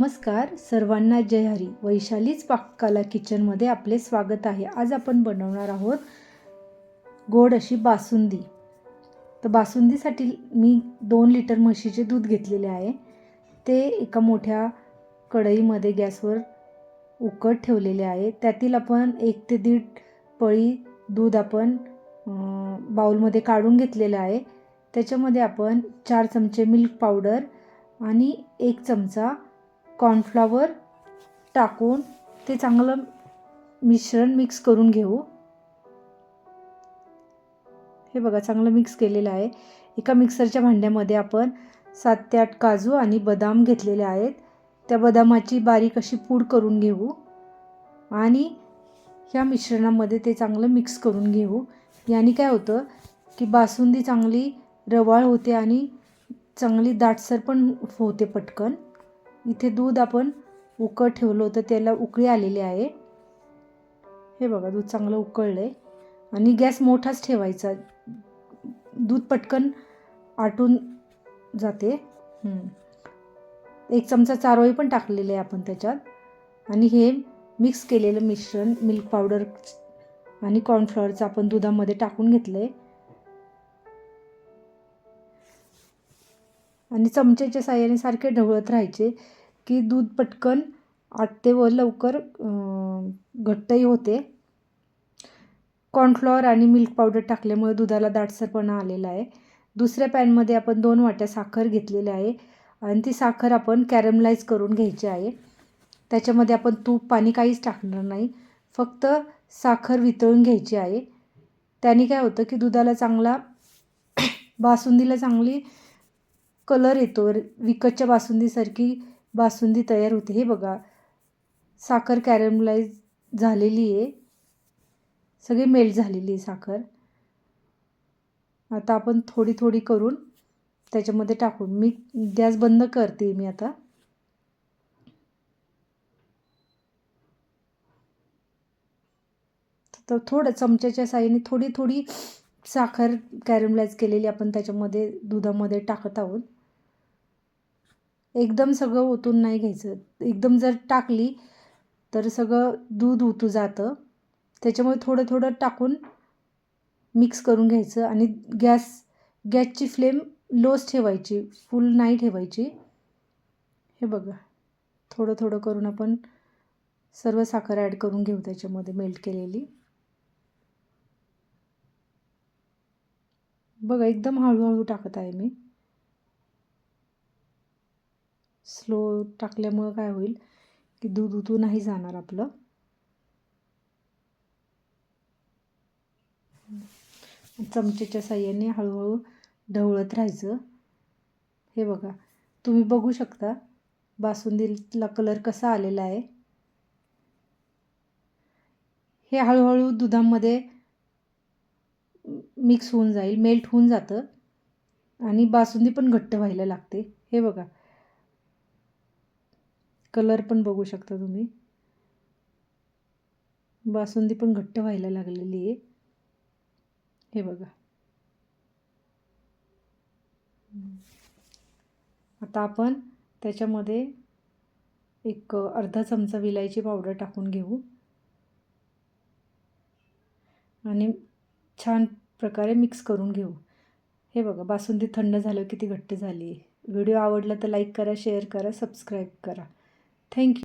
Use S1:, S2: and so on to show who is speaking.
S1: नमस्कार सर्वांना जय हरी. वैशालीच पाककला किचनमध्ये आपले स्वागत आहे. आज आपण बनवणार आहोत गोड अशी बासुंदी. तर बासुंदीसाठी मी दोन लिटर म्हशीचे दूध घेतलेले आहे. ते एका मोठ्या कढईमध्ये गॅसवर उकट ठेवलेले आहे. त्यातील आपण एक ते दीड पळी दूध आपण बाऊलमध्ये बाउलमध्ये काढून घेतलेलं आहे. त्याच्यामध्ये आपण चार चमचे मिल्क पावडर आणि एक चमचा कॉर्नफ्लॉवर टाकून ते चांगलं मिश्रण मिक्स करून घेऊ. हे बघा चांगलं मिक्स केलेलं आहे. एका मिक्सरच्या भांड्यामध्ये आपण सात ते आठ काजू आणि बदाम घेतलेले आहेत. त्या बदामाची बारीक अशी पूड करून घेऊ आणि ह्या मिश्रणामध्ये ते चांगलं मिक्स करून घेऊ. याने काय होतं की बासुंदी चांगली रवाळ होते आणि चांगली दाटसर पण होते पटकन. इथे दूध आपण उकळ ठेवलं होतं त्याला उकळी आलेली आहे. हे बघा दूध चांगलं उकळलं आहे आणि गॅस मोठाच ठेवायचा. दूध पटकन आटून जाते. एक चमचा चारोळी पण टाकलेले आहे आपण त्याच्यात. आणि हे मिक्स केलेलं मिश्रण मिल्क पावडर आणि कॉर्नफ्लॉवरचं आपण दुधामध्ये टाकून घेतलं आहे आणि चमच्याच्या साह्याने सारखे ढवळत राहायचे की दूध पटकन आटते व लवकर घट्टही होते. कॉर्नफ्लॉवर आणि मिल्क पावडर टाकल्यामुळे दुधाला दाटसरपणा आलेला आहे. दुसऱ्या पॅनमध्ये आपण दोन वाट्या साखर घेतलेली आहे आणि ती साखर आपण कॅरमलाइज करून घ्यायची आहे. त्याच्यामध्ये आपण तूप पाणी काहीच टाकणार नाही. फक्त साखर वितळून घ्यायची आहे. त्याने काय होतं की दुधाला चांगला बासुंदीला चांगली कलर येतो. विकतच्या बासुंदीसारखी बासुंदी तयार होते. हे बघा साखर कॅरमलाइज झालेली आहे. सगळी मेल्ट झालेली आहे साखर. आता आपण थोडी थोडी करून त्याच्यामध्ये टाकू. मी गॅस बंद करते मी आता. तर थोडं चमच्याच्या साहाय्याने थोडी थोडी साखर कॅरमलाइज केलेली आपण त्याच्यामध्ये दुधामध्ये टाकत आहोत. एकदम सगळं ओतून नाही घ्यायचं. एकदम जर टाकली तर सगळं दूध उतू जातं. त्याच्यामुळे थोडं थोडं टाकून मिक्स करून घ्यायचं आणि गॅस गॅसची फ्लेम लोच ठेवायची फुल नाही ठेवायची. हे बघा थोडं थोडं करून आपण सर्व साखर ॲड करून घेऊ त्याच्यामध्ये मेल्ट केलेली. बघा एकदम हळूहळू टाकत आहे मी. स्लो टाकल्यामुळं काय होईल की दूध उतू नाही जाणार आपलं. चमचेच्या साह्याने हळूहळू ढवळत राहायचं. हे बघा तुम्ही बघू शकता बासुंदीला कलर कसा आलेला आहे. हे हळूहळू दुधामध्ये मिक्स होऊन जाईल मेल्ट होऊन जातं आणि बासुंदी पण घट्ट व्हायला लागते. हे बघा कलर पण बघू शकता तुम्ही. बासुंदी पण घट्ट व्हायला लागलेली आहे. हे बघा. आता आपण त्याच्यामध्ये एक अर्धा चमचा विलायची पावडर टाकून घेऊ. आणि छान प्रकारे मिक्स करून घेऊ. हे बघा बासुंदी थंड झालं किती घट्ट झाली आहे. व्हिडिओ आवडला तर लाईक करा शेअर करा सबस्क्राईब करा. Thank you.